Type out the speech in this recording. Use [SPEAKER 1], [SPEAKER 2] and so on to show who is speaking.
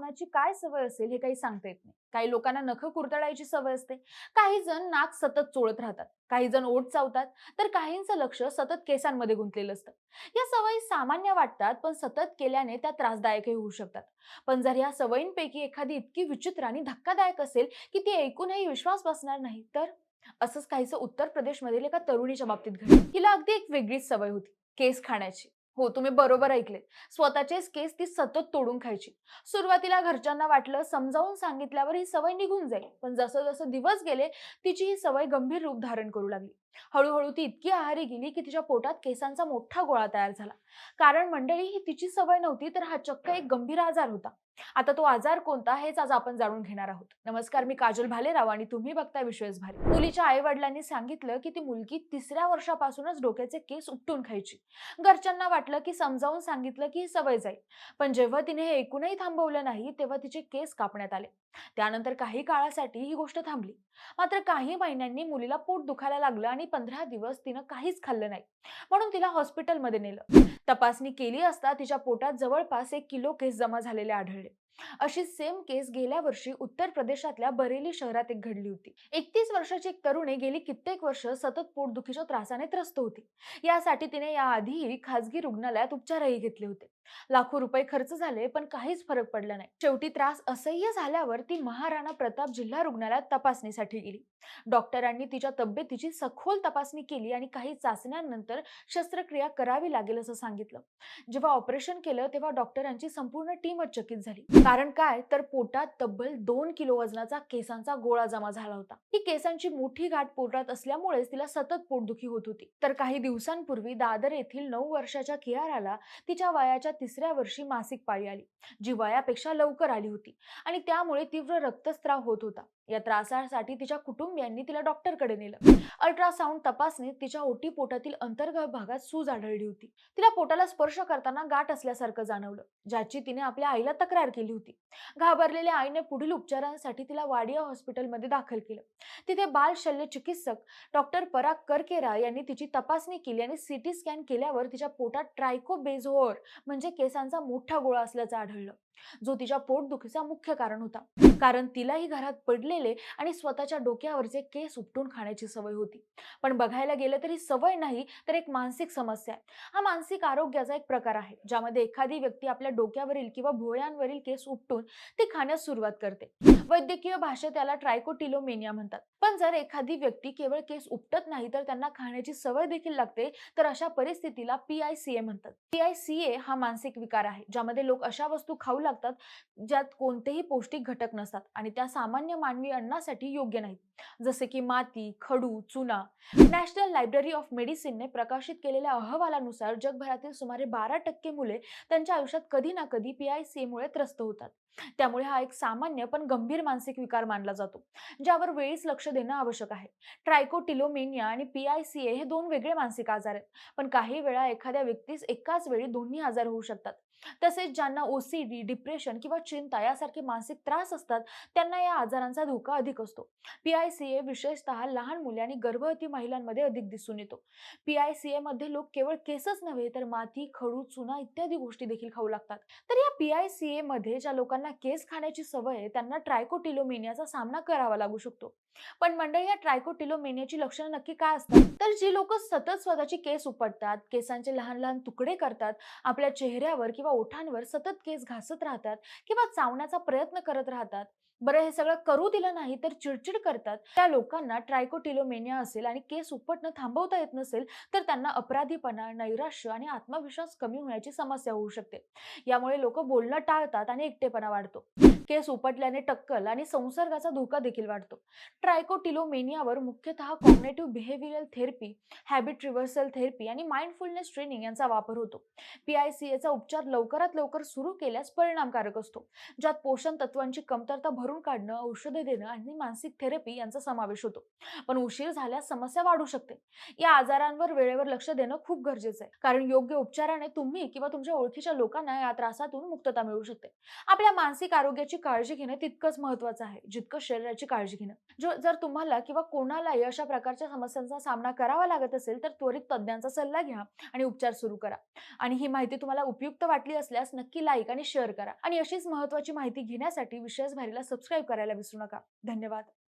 [SPEAKER 1] कुणाची काय सवय असेल हे काही सांगता येत नाही. काही लोकांना नख कुरतडायची सवय असते. काही जण नाक सतत चोळत राहतात. काही जण ओट चावतात. तर काहींचं लक्ष सतत केसांमध्ये गुंतलेलं असतं. या सवयी सामान्य वाटतात पण सतत केल्याने त्या त्रासदायकही होऊ शकतात. पण जर या सवयींपैकी एखादी इतकी विचित्र आणि धक्कादायक असेल की ती ऐकूनही विश्वास बसणार नाही तर? असंच काहीसं उत्तर प्रदेशमधील एका तरुणीच्या बाबतीत घडलं. तिला अगदी एक वेगळीच सवय होती केस खाण्याची. हो तुम्ही बरोबर ऐकले स्वतःचेच केस ती सतत तोडून खायची. सुरुवातीला घरच्यांना वाटलं समजावून सांगितल्यावर ही सवय निघून जाईल. पण जसं जसं दिवस गेले तिची ही सवय गंभीर रूप धारण करू लागली. हळूहळू ती इतकी आहारी गेली की तिच्या पोटात केसांचा मोठा गोळा तयार झाला. कारण मंडळी ही तिची सवय नव्हती तर हा चक्क एक गंभीर आजार होता. आता तो आजार कोणता हेच आज आपण जाणून घेणार आहोत. नमस्कार मी काजल भालेराव आणि तुम्ही बघताय विश्वेस भारी मुलीच्या आई वडिलांनी सांगितलं की ती मुलगी तिसऱ्या वर्षापासूनच डोक्याचे केस उपटून खायची. घरच्यांना वाटलं की समजावून सांगितलं की ही सवय जाईल. पण जेव्हा तिने हे ऐकूनही थांबवलं नाही तेव्हा तिचे केस कापण्यात आले. त्यानंतर काही काळासाठी ही गोष्ट थांबली. मात्र काही महिन्यांनी मुलीला पोट दुखायला लागलं आणि पंधरा दिवस तिनं काहीच खाल्लं नाही. म्हणून तिला हॉस्पिटलमध्ये नेलं. तपासणी केली असता तिच्या पोटात जवळपास एक किलो केस जमा झालेले आढळले. अशी सेम केस गेल्या वर्षी उत्तर प्रदेशातल्या बरेली शहरात एक घडली होती. एकतीस वर्षाची एक तरुणी गेली कित्येक वर्ष सतत पोटदुखीच्या त्रासाने त्रस्त होती. यासाठी तिने याआधीही खासगी रुग्णालयात उपचारही घेतले होते. लाखो रुपये खर्च झाले पण काहीच फरक पडला नाही. शेवटी त्रास असह्य झाल्यावर ती महाराणा प्रताप जिल्हा रुग्णालयात तपासणीसाठी गेली. डॉक्टरांनी तिच्या तब्येतीची सखोल तपासणी केली आणि काही चाचण्यांनंतर शस्त्रक्रिया करावी लागेल असं सांगितलं. जेव्हा ऑपरेशन केलं तेव्हा डॉक्टरांची संपूर्ण टीमच चकित झाली. कारण काय? तर पोटात तब्बल दोन किलो वजनाचा केसांचा गोळा जमा झाला होता. ही केसांची मोठी गाठ पोटात असल्यामुळेच तिला सतत पोटदुखी होत होती. तर काही दिवसांपूर्वी दादर येथील नऊ वर्षाच्या कियाराला तिच्या वयाच्या तिसऱ्या वर्षी मासिक पाळी आली जी वयापेक्षा लवकर आली होती आणि त्यामुळे तीव्र रक्तस्त्राव होत होता. या त्रासासाठी तिच्या कुटुंबियांनी तिला डॉक्टरकडे नेलं. अल्ट्रासाऊंड तपासणीत तिच्या ओटी पोटातील अंतर्गत भागात सूज आढळली होती. तिला पोटाला स्पर्श करताना गाठ असल्यासारखं जाणवलं ज्याची तिने आपल्या आईला तक्रार केली होती. घाबरलेल्या आईने पुढील उपचारांसाठी तिला वाडिया हॉस्पिटलमध्ये दाखल केलं. तिथे बाल शल्य चिकित्सक डॉक्टर पराग करकेरा यांनी तिची तपासणी केली आणि सिटी स्कॅन केल्यावर तिच्या पोटात ट्रायकोबेझोअर म्हणजे केसांचा मोठा गोळा असल्याचं आढळलं. जो तिच्या पोटदुखीचा मुख्य कारण होता. कारण तिलाही घरात पडलेले आणि स्वतःच्या डोक्यावरचे केस उपटून खाण्याची सवय होती. पण बघायला गेलं तरी सवय नाही तर एक मानसिक समस्या आहे. हा मानसिक आरोग्याचा एक प्रकार आहे ज्यामध्ये एखादी व्यक्ती आपल्या डोक्यावरील किंवा भोळ्यांवरील केस उपटून ती खाण्यास सुरुवात करते. वैद्यकीय भाषेत त्याला ट्रायकोटिलोमेनिया म्हणतात. पण जर एखादी व्यक्ती केवळ केस उपटत नाही तर त्यांना खाण्याची सवय देखील लागते तर अशा परिस्थितीला पी आय सी ए म्हणतात. पी आय सी ए हा मानसिक विकार आहे ज्यामध्ये लोक अशा वस्तू खाऊ लागतात ज्यात कोणतेही पौष्टिक घटक नसतात आणि त्या सामान्य मानवी अन्नासाठी योग्य नाहीत. जसे की माती खडू चुना. नॅशनल लायब्ररी ऑफ मेडिसिनने प्रकाशित केलेल्या अहवालानुसार जगभरातील सुमारे बारा टक्के मुले त्यांच्या आयुष्यात कधी ना कधी पी आय सी मुळे त्रस्त होतात. त्यामुळे हा एक सामान्य पण गंभीर मानसिक विकार मानला जातो ज्यावर वेळीच लक्ष देणं आवश्यक आहे. ट्रायकोटिलोमेनिया आणि पी आय सी ए हे दोन वेगळे मानसिक आजार आहेत पण काही वेळा एखाद्या व्यक्तीस एकाच वेळी दोन्ही आजार होऊ शकतात. तसेच ज्यांना ओसीडी डिप्रेशन किंवा चिंता यासारखे मानसिक त्रास असतात त्यांना या आजारांचा धोका अधिक असतो. पी आय सी ए विशेषतः लहान मुले आणि गर्भवती महिलांमध्ये अधिक दिसून येतो. पी आय सी ए मध्ये लोक केवळ केसच नव्हे तर माती खडू चुना इत्यादी गोष्टी देखील खाऊ लागतात. तर या पी आय सी ए मध्ये ज्या लोकांना केस खाण्याची सवय आहे त्यांना ट्रायकोटिलोमेनियाचा सामना करावा लागू शकतो. पण मंडळी या ट्रायकोटिलोमेनियाची लक्षणं नक्की काय असतात? तर जी लोक सतत स्वतःची केस उपटतात केसांचे लहान लहान तुकडे करतात आपल्या चेहऱ्यावर किंवा ओठांवर सतत केस घासत राहतात किंवा चावण्याचा प्रयत्न करत राहतात. बरं हे सगळं करू दिलं नाही तर चिडचिड करतात. त्या लोकांना ट्रायकोटिलोमेनिया असेल आणि केस उपटणं थांबवता येत नसेल तर त्यांना अपराधीपणा नैराश्य आणि आत्मविश्वास कमी होण्याची समस्या होऊ शकते. यामुळे लोक बोलणं टाळतात आणि एकटेपणा वाढतो. केस उपटल्याने टक्कल आणि संसर्गाचा धोका देखील वाढतो. ट्रायकोटिलोमेनियावर मुख्यतः cognitive behavioural therapy habit reversal therapy आणि माइंडफुलनेस ट्रेनिंग यांचा वापर होतो. पी आय सी उपचार लवकरात लवकर सुरू केल्यास परिणामकारक असतो. ज्यात पोषण तत्वांची कमतरता भरून काढणं औषधे देणं आणि मानसिक थेरपी यांचा समावेश होतो. पण उशीर झाल्यास समस्या वाढू शकते. या आजारांवर वेळेवर लक्ष देणं खूप गरजेचं आहे. कारण योग्य उपचाराने तुम्ही किंवा तुमच्या ओळखीच्या लोकांना या त्रासातून मुक्तता मिळू शकते. आपल्या मानसिक आरोग्याची काळजी घेणं तितकंच महत्वाचं आहे. जितकं शरीराची काळजी घेणं. जो जर तुम्हाला किंवा कोणालाही अशा प्रकारच्या समस्यांचा सामना करावा लागत असेल तर त्वरित तज्ज्ञांचा सल्ला घ्या आणि उपचार सुरू करा. आणि ही माहिती तुम्हाला उपयुक्त वाटली असल्यास नक्की लाईक आणि शेअर करा. आणि अशीच महत्वाची माहिती घेण्यासाठी विशेष भारीला सबस्क्राईब करायला विसरू नका. धन्यवाद.